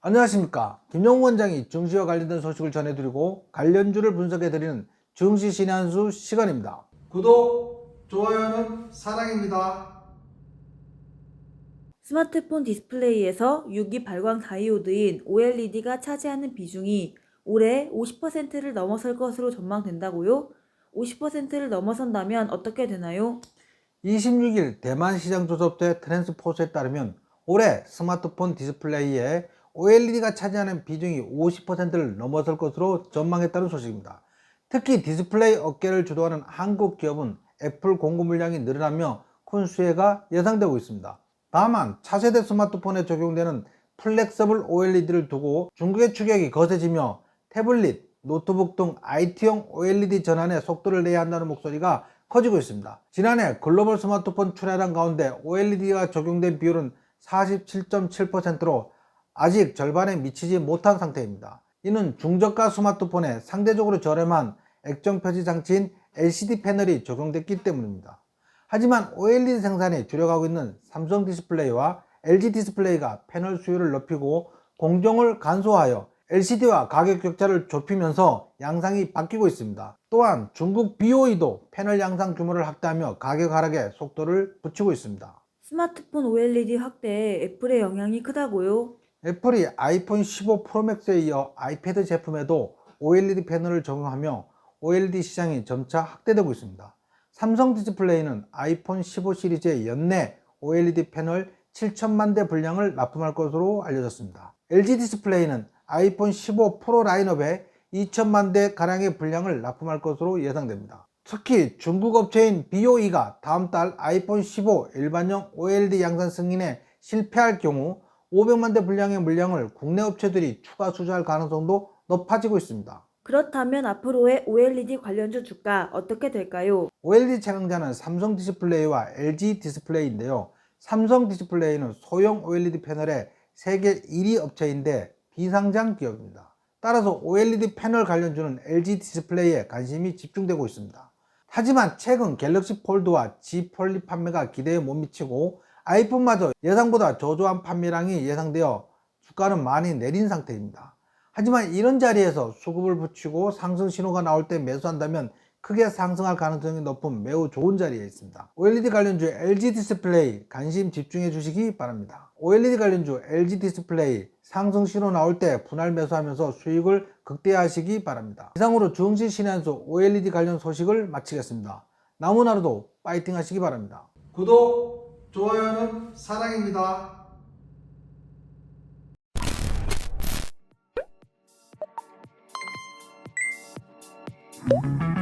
안녕하십니까 김용 원장이 증시와 관련된 소식을 전해드리고 관련주를 분석해드리는 증시 신의 한수 시간입니다 구독, 좋아요는 사랑입니다 스마트폰 디스플레이에서 유기 발광 다이오드인 OLED가 차지하는 비중이 올해 50%를 넘어설 것으로 전망된다고요? 50%를 넘어선다면 어떻게 되나요? 26일 대만 시장 조섭대 트랜스포스에 따르면 올해 스마트폰 디스플레이에 OLED가 차지하는 비중이 50%를 넘어설 것으로 전망했다는 소식입니다. 특히 디스플레이 업계를 주도하는 한국 기업은 애플 공급 물량이 늘어나며 큰 수혜가 예상되고 있습니다. 다만 차세대 스마트폰에 적용되는 플렉서블 OLED를 두고 중국의 추격이 거세지며 태블릿, 노트북 등 IT용 OLED 전환에 속도를 내야 한다는 목소리가 커지고 있습니다. 지난해 글로벌 스마트폰 출하량 가운데 OLED가 적용된 비율은 47.7%로 아직 절반에 미치지 못한 상태입니다. 이는 중저가 스마트폰에 상대적으로 저렴한 액정 표지 장치인 LCD 패널이 적용됐기 때문입니다. 하지만 OLED 생산에 주력하고 있는 삼성 디스플레이와 LG 디스플레이가 패널 수요를 높이고 공정을 간소화하여 LCD와 가격 격차를 좁히면서 양상이 바뀌고 있습니다. 또한 중국 BOE도 패널 양상 규모를 확대하며 가격 하락에 속도를 붙이고 있습니다. 스마트폰 OLED 확대에 애플의 영향이 크다고요? 애플이 아이폰 15 프로맥스에 이어 아이패드 제품에도 OLED 패널을 적용하며 OLED 시장이 점차 확대되고 있습니다. 삼성 디스플레이는 아이폰 15 시리즈의 연내 OLED 패널 7천만 대 분량을 납품할 것으로 알려졌습니다. LG 디스플레이는 아이폰 15 프로 라인업에 2천만 대 가량의 분량을 납품할 것으로 예상됩니다. 특히 중국 업체인 BOE가 다음 달 아이폰 15 일반형 OLED 양산 승인에 실패할 경우 500만 대 분량의 물량을 국내 업체들이 추가 수주할 가능성도 높아지고 있습니다. 그렇다면 앞으로의 OLED 관련주 주가 어떻게 될까요? OLED 촬영자는 삼성 디스플레이와 LG 디스플레이인데요. 삼성 디스플레이는 소형 OLED 패널의 세계 1위 업체인데 비상장 기업입니다. 따라서 OLED 패널 관련주는 LG 디스플레이에 관심이 집중되고 있습니다. 하지만 최근 갤럭시 폴드와 G 폴리 판매가 기대에 못 미치고 아이폰마저 예상보다 저조한 판매량이 예상되어 주가는 많이 내린 상태입니다. 하지만 이런 자리에서 수급을 붙이고 상승 신호가 나올 때 매수한다면 크게 상승할 가능성이 높은 매우 좋은 자리에 있습니다. OLED 관련주 LG 디스플레이 관심 집중해 주시기 바랍니다. OLED 관련주 LG 디스플레이 상승 신호 나올 때 분할 매수하면서 수익을 극대화하시기 바랍니다. 이상으로 중시 신한수 OLED 관련 소식을 마치겠습니다. 남은 하루도 파이팅 하시기 바랍니다. 구독, 좋아요는 사랑입니다. You.